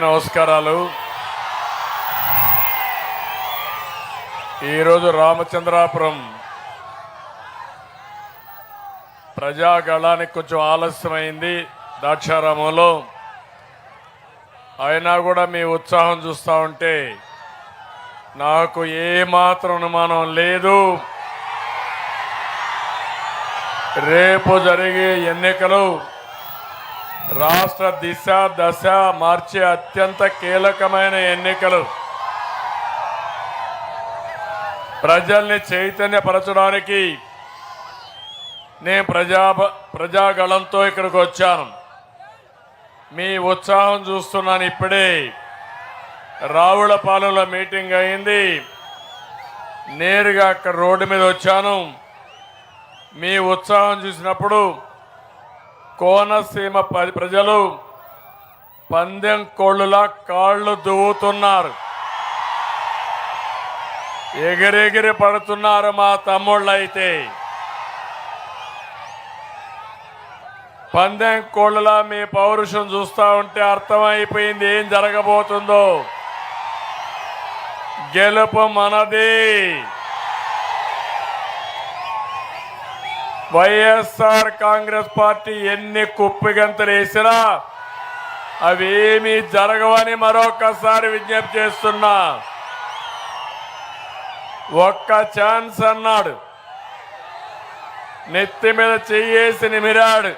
నమస్కారాలు. ఈరోజు రామచంద్రాపురం ప్రజాగళానికి కొంచెం ఆలస్యమైంది ద్రాక్షారామంలో అయినా కూడా మీ ఉత్సాహం చూస్తూ ఉంటే నాకు ఏమాత్రం అనుమానం లేదు. రేపు జరిగే ఎన్నికలు రాష్ట్ర దిశ దశ మార్చే అత్యంత కీలకమైన ఎన్నికలు. ప్రజల్ని చైతన్యపరచడానికి నేను ప్రజా ప్రజాగళంతో ఇక్కడికి వచ్చాను. మీ ఉత్సాహం చూస్తున్నాను ఇప్పుడే. రావులపాలెంలో మీటింగ్ అయింది. నేరుగా అక్కడ రోడ్డు మీద వచ్చాను. మీ ఉత్సాహం చూసినప్పుడు కోనసీమ ప్రజలు పందెం కోళ్ళులా కాళ్ళు దువ్వుతున్నారు. ఎగిరెగిరి పడుతున్నారు మా తమ్ముళ్ళు అయితే పందెం కోళ్ళలా మీ పౌరుషం చూస్తా ఉంటే అర్థమైపోయింది ఏం జరగబోతుందో. గెలుపు మనది. వైఎస్ఆర్ కాంగ్రెస్ పార్టీ ఎన్ని కుప్పిగంతలు వేసినా అవేమీ జరగవని మరొకసారి విజ్ఞప్తి చేస్తున్నా. ఒక్క ఛాన్స్ అన్నాడు. నెత్తి మీద చెయ్యేసి నిమిరాడు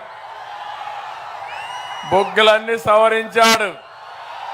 బొగ్గులన్నీ సవరించాడు.